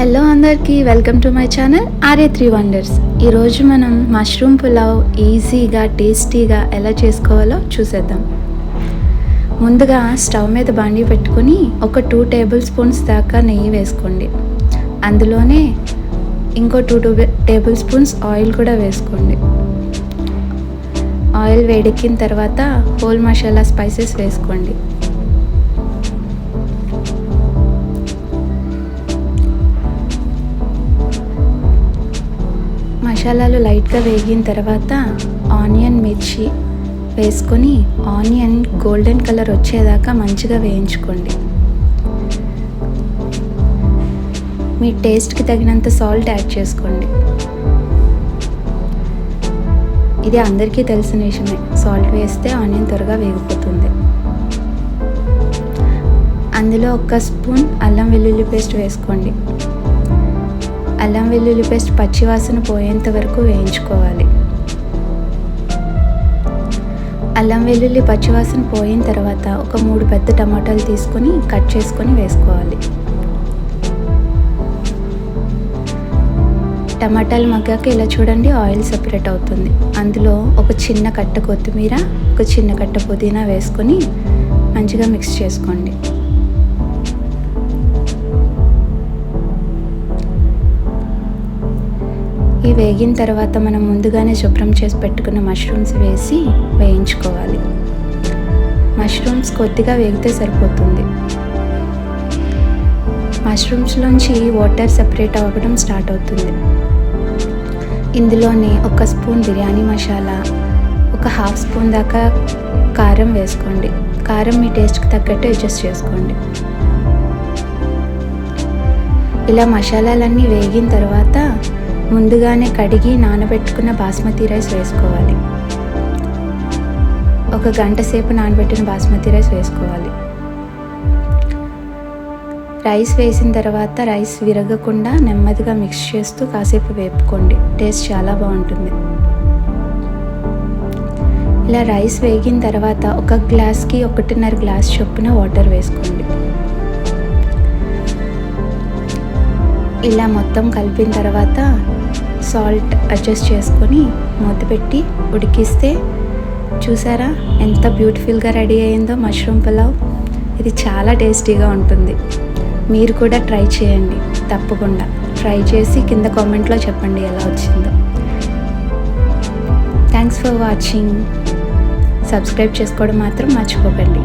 Hello అందరికీ welcome to my channel R A three wonders ఈరోజు మనం మష్రూమ్ పులావ్ ఈజీగా టేస్టీగా ఎలా చేసుకోవాలో చూసేద్దాం. ముందుగా స్టవ్ మీద బాండి పెట్టుకొని ఒక టూ టేబుల్ స్పూన్స్ దాకా నెయ్యి వేసుకోండి. అందులోనే ఇంకో two two tablespoons oil కూడా వేసుకోండి. ఆయిల్ వేడెక్కిన తర్వాత హోల్ మసాలా స్పైసెస్ వేసుకోండి. మసాలాలు లైట్గా వేగిన తర్వాత ఆనియన్ మిర్చి వేసుకొని ఆనియన్ గోల్డెన్ కలర్ వచ్చేదాకా మంచిగా వేయించుకోండి. మీ టేస్ట్కి తగినంత సాల్ట్ యాడ్ చేసుకోండి. ఇది అందరికీ తెలిసిన విషయమే. సాల్ట్ వేస్తే ఆనియన్ త్వరగా వేగిపోతుంది. అందులో ఒక స్పూన్ అల్లం వెల్లుల్లి పేస్ట్ వేసుకోండి. అల్లం వెల్లుల్లి పేస్ట్ పచ్చివాసన పోయేంత వరకు వేయించుకోవాలి. అల్లం వెల్లుల్లి పచ్చివాసన పోయిన తర్వాత ఒక మూడు పెద్ద టమాటాలు తీసుకొని కట్ చేసుకొని వేసుకోవాలి. టమాటాలు మగ్గాక ఇలా చూడండి ఆయిల్ సెపరేట్ అవుతుంది. అందులో ఒక చిన్న కట్ట కొత్తిమీర ఒక చిన్న కట్ట పుదీనా వేసుకొని మంచిగా మిక్స్ చేసుకోండి. ఇవి వేగిన తర్వాత మనం ముందుగానే శుభ్రం చేసి పెట్టుకున్న మష్రూమ్స్ వేసి వేయించుకోవాలి. మష్రూమ్స్ కొద్దిగా వేగితే సరిపోతుంది. మష్రూమ్స్లోంచి వాటర్ సెపరేట్ అవ్వడం స్టార్ట్ అవుతుంది. ఇందులోనే ఒక స్పూన్ బిర్యానీ మసాలా ఒక హాఫ్ స్పూన్ దాకా కారం వేసుకోండి. కారం మీ టేస్ట్కి తగ్గట్టు అడ్జస్ట్ చేసుకోండి. ఇలా మసాలాలన్నీ వేగిన తర్వాత ముందుగానే కడిగి నానబెట్టుకున్న బాస్మతి రైస్ వేసుకోవాలి. ఒక గంట సేపు నానబెట్టిన బాస్మతి రైస్ వేసుకోవాలి. రైస్ వేసిన తర్వాత రైస్ విరగకుండా నెమ్మదిగా మిక్స్ చేస్తూ కాసేపు వేపుకోండి. టేస్ట్ చాలా బాగుంటుంది. ఇలా రైస్ వేగిన తర్వాత ఒక గ్లాస్కి ఒకటిన్నర గ్లాస్ చొప్పున వాటర్ వేసుకోండి. ఇలా మొత్తం కలిపిన తర్వాత సాల్ట్ అడ్జస్ట్ చేసుకొని మూత పెట్టి ఉడికిస్తే చూసారా ఎంత బ్యూటిఫుల్గా రెడీ అయిందో మష్రూమ్ పులావ్. ఇది చాలా టేస్టీగా ఉంటుంది. మీరు కూడా ట్రై చేయండి. తప్పకుండా ట్రై చేసి కింద కామెంట్లో చెప్పండి ఎలా వచ్చిందో. Thanks for watching. సబ్స్క్రైబ్ చేసుకోవడం మాత్రం మర్చిపోకండి.